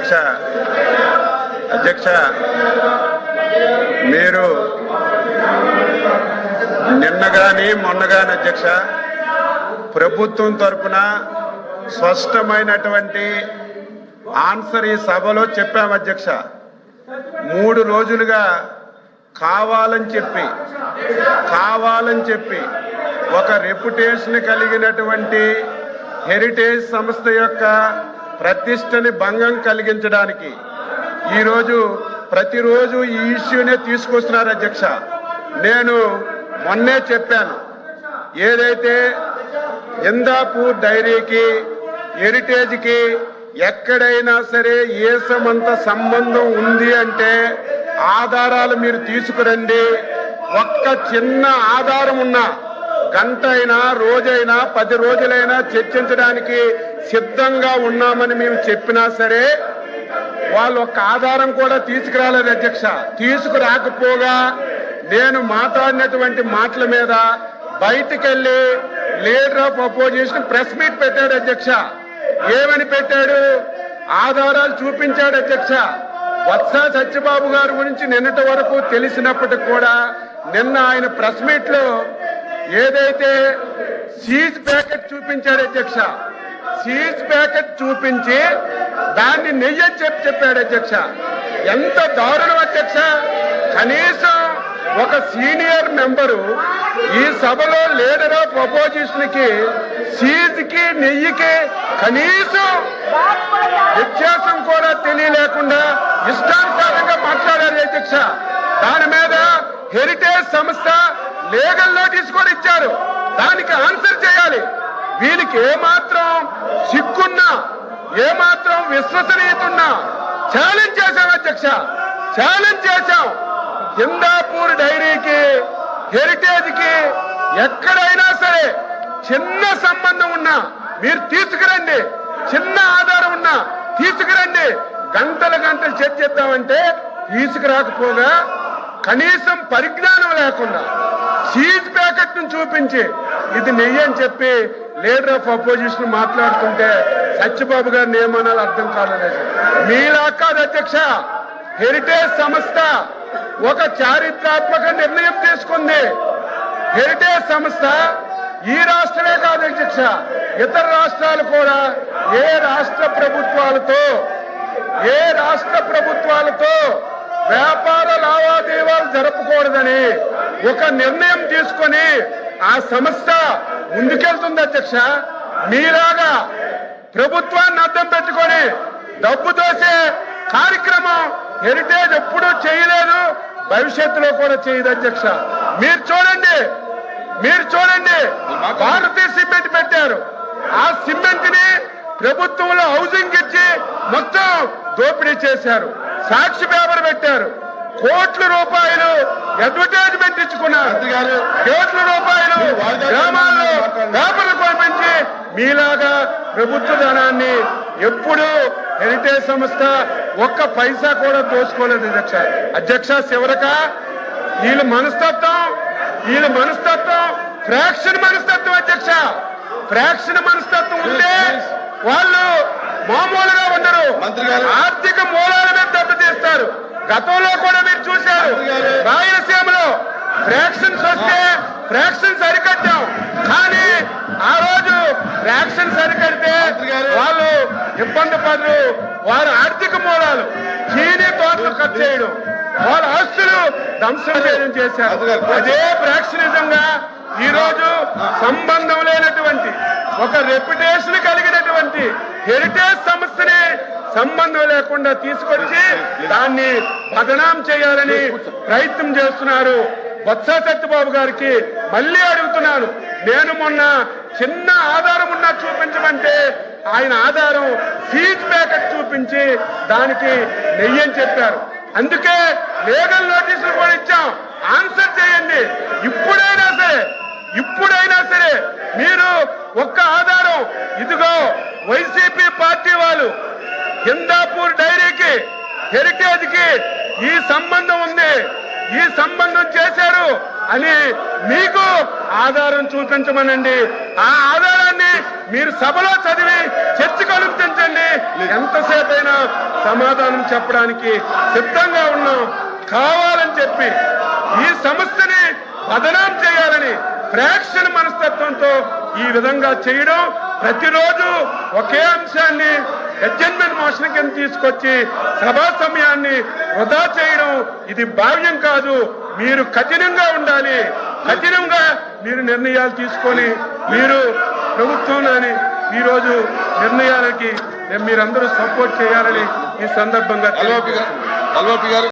అధ్యక్ష అధ్యక్ష మీరు నిన్న కానీ మొన్న కానీ అధ్యక్ష ప్రభుత్వం తరఫున స్పష్టమైనటువంటి ఆన్సర్ ఈ సభలో చెప్పాము అధ్యక్ష. మూడు రోజులుగా కావాలని చెప్పి కావాలని చెప్పి ఒక రెప్యుటేషన్ కలిగినటువంటి హెరిటేజ్ సంస్థ యొక్క ప్రతిష్టని భంగం కలిగించడానికి ఈరోజు ప్రతిరోజు ఈ ఇష్యూనే తీసుకొస్తున్నారు అధ్యక్ష. నేను మొన్నే చెప్పాను ఏదైతే ఇందాపూర్ డైరీకి హెరిటేజ్కి ఎక్కడైనా సరే ఏసమంత సంబంధం ఉంది అంటే ఆధారాలు మీరు తీసుకురండి. ఒక్క చిన్న ఆధారం ఉన్నా గంట అయినా రోజైనా పది రోజులైనా చర్చించడానికి సిద్ధంగా ఉన్నామని మేము చెప్పినా సరే వాళ్ళు ఒక్క ఆధారం కూడా తీసుకురాలేదు అధ్యక్ష. తీసుకురాకపోగా నేను మాట్లాడినటువంటి మాటల మీద బయటికెళ్ళి leader of opposition press meet పెట్టాడు అధ్యక్ష. ఏమని పెట్టాడు? ఆధారాలు చూపించాడు అధ్యక్ష. వత్స సత్యబాబు గారి గురించి నిన్నటి వరకు తెలిసినప్పటికి కూడా నిన్న ఆయన ప్రెస్ మీట్లో ఏదైతే సీజ్ ప్యాకెట్ చూపించాడు అధ్యక్ష సీజ్ ప్యాకెట్ చూపించి దాన్ని నెయ్యి చెప్పి చెప్పాడు అధ్యక్ష. ఎంత దారుణం అధ్యక్ష. కనీసం ఒక సీనియర్ మెంబరు ఈ సభలో లీడర్ ఆఫ్ అపోజిషన్కి సీజ్కి నెయ్యికి కనీసం వ్యత్యాసం కూడా తెలియలేకుండా ఇష్టానుసారంగా మాట్లాడారు అధ్యక్ష. దాని మీద హెరిటేజ్ సంస్థ లీగల్ నోటీస్ కూడా ఇచ్చారు. దానికి ఆన్సర్ చేయాలి. వీళ్ళకి ఏమాత్రం సిగ్గున్నా ఏమాత్రం విశ్వసనీయత ఉన్నా ఛాలెంజ్ చేశాం అధ్యక్ష. ఛాలెంజ్ చేశాం హిందాపూర్ డైరీకి హెరిటేజ్కి ఎక్కడైనా సరే చిన్న సంబంధం ఉన్నా మీరు తీసుకురండి. చిన్న ఆధారం ఉన్నా తీసుకురండి. గంటల గంటలు చర్చిద్దామంటే తీసుకురాకపోగా కనీసం పరిజ్ఞానం లేకుండా సీజ్ ప్యాకెట్ను చూపించి ఇది నెయ్యి అని చెప్పి లీడర్ ఆఫ్ అపోజిషన్ మాట్లాడుతుంటే సత్యబాబు గారిని ఏమనాలో అర్థం కాలేదు. మీలా కాదు అధ్యక్ష హెరిటేజ్ సంస్థ ఒక చారిత్రాత్మక నిర్ణయం తీసుకుంది. హెరిటేజ్ సంస్థ ఈ రాష్ట్రమే కాదు అధ్యక్ష ఇతర రాష్ట్రాలు కూడా ఏ రాష్ట్ర ప్రభుత్వాలతో ఏ రాష్ట్ర ప్రభుత్వాలతో వ్యాపార లావాదేవీలు జరపకూడదని ఒక నిర్ణయం తీసుకొని ఆ సంస్థ ముందుకెళ్తుంది అధ్యక్ష. మీలాగా ప్రభుత్వాన్ని అర్థం పెట్టుకొని డబ్బు దోసే కార్యక్రమం హెరిటేజ్ ఎప్పుడూ చేయలేదు భవిష్యత్తులో కూడా చేయదు అధ్యక్ష. మీరు చూడండి మీరు చూడండి భారతీయ సిమెంట్ పెట్టారు. ఆ సిమెంట్ని ప్రభుత్వంలో హౌసింగ్ ఇచ్చి మొత్తం దోపిడీ చేశారు. సాక్షి పేపర్ పెట్టారు. కోట్ల రూపాయలు అడ్వర్టైజ్మెంట్ ఇచ్చుకున్నారు. కోట్ల రూపాయలు గ్రామాల్లో పేపర్లు పంపించి మీలాగా ప్రభుత్వ ధనాన్ని ఎప్పుడు హెరిటేజ్ సంస్థ ఒక్క పైసా కూడా దోచుకోలేదు అధ్యక్ష. అధ్యక్ష శివరక వీళ్ళ మనస్తత్వం వీళ్ళ మనస్తత్వం ఫ్రాక్షన్ మనస్తత్వం అధ్యక్ష. ఫ్రాక్షన్ మనస్తత్వం ఉంటే వాళ్ళు మామూలుగా ఉండరు. ఆర్థిక మూలాల మీద దెబ్బతీస్తారు గతంలో కూడా మీరు చూశారు. రాయలసీమలో ఫ్రాక్షన్స్ వస్తే ఫ్రాక్షన్స్ అరికట్టాం కానీ ఆ రోజు ఫ్రాక్షన్స్ అరికడితే మంత్రి గారు. వాళ్ళు ఇబ్బంది పడరు వారి ఆర్థిక మూలాలు చీనీ తోటలు కట్ చేయడం వాళ్ళ ఆస్తులు ధ్వంసం చేయడం చేశారు. అదే ఫ్రాక్షనిజంగా ఈ రోజు సంబంధం ఒక రెప్యుటేషన్ కలిగినటువంటి హెరిటేజ్ సంస్థని సంబంధం లేకుండా తీసుకొచ్చి దాన్ని పదనాం చేయాలని ప్రయత్నం చేస్తున్నారు. బొత్స సత్యబాబు గారికి మళ్ళీ అడుగుతున్నాను. నేను మొన్న చిన్న ఆధారం ఉన్నా చూపించమంటే ఆయన ఆధారం ఫీజ్ ప్యాకెట్ చూపించి దానికి నెయ్యని చెప్పారు. అందుకే లీగల్ నోటీసులు కూడా ఇచ్చాం. ఆన్సర్ చేయండి. ఇప్పుడైనా సరే ఇప్పుడైనా సరే మీరు ఒక్క ఆధారం. ఇదిగో వైసీపీ పార్టీ వాళ్ళు హిందాపూర్ డైరీకి హెరిటేజ్కి ఈ సంబంధం ఉంది. ఈ సంబంధం చేశారు అని మీకు ఆధారం చూపించమనండి. ఆ ఆధారాన్ని మీరు సభలో చదివి చర్చకు అనుమతించండి ఎంతసేపైనా సమాధానం చెప్పడానికి సిద్ధంగా ఉన్నాం. కావాలని చెప్పి ఈ సంస్థని బదనాం చేయాలని ఫ్రాక్షన్ మనస్తత్వంతో ఈ విధంగా చేయడం ప్రతిరోజు ఒకే అంశాన్ని అడ్జస్ట్మెంట్ మోషన్ కింద తీసుకొచ్చి సభా సమయాన్ని వృధా చేయడం ఇది భావ్యం కాదు. మీరు కఠినంగా ఉండాలి. కఠినంగా మీరు నిర్ణయాలు తీసుకొని మీరు ప్రభుత్వంలోని ఈరోజు నిర్ణయాలకి మీరందరూ సపోర్ట్ చేయాలని ఈ సందర్భంగా